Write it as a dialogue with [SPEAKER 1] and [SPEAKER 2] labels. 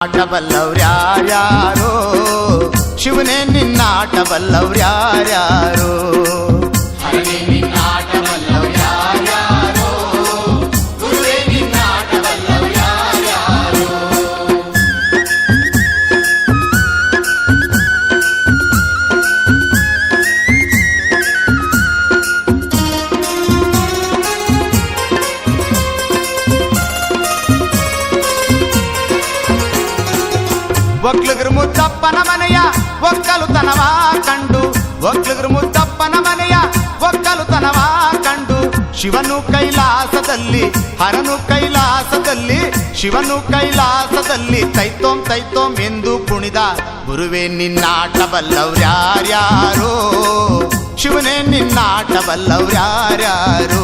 [SPEAKER 1] ಆಟಬಲ್ಲವ್ರ್ಯಾರ್ಯಾರೋ ಶಿವನೇ ನಿನ್ನಾಟಬಲ್ಲವ್ರ್ಯಾರ್ಯಾರೋ ಹರನೇ ಒಕ್ಲುಗ್ರು ಮುದ್ದಪ್ಪನ ಮನೆಯ ಒಕ್ಕಲುತನವ ಕಂಡು. ಒಕ್ಲುಗ್ರು ಮುದ್ದಪ್ಪನ ಮನೆಯ ಒಕ್ಕಲುತನವ ಕಂಡು. ಶಿವನು ಕೈಲಾಸದಲ್ಲಿ, ಹರನು ಕೈಲಾಸದಲ್ಲಿ, ಶಿವನು ಕೈಲಾಸದಲ್ಲಿ ತೈತೋಂ ತೈತೋಂ ಎಂದು ಕುಣಿದ ಗುರುವೇ ನಿನ್ನಾಟಬಲ್ಲವ್ರ್ಯಾರ್ಯಾರೋ ಶಿವನೇ ನಿನ್ನಾಟಬಲ್ಲವ್ರ್ಯಾರ್ಯಾರೋ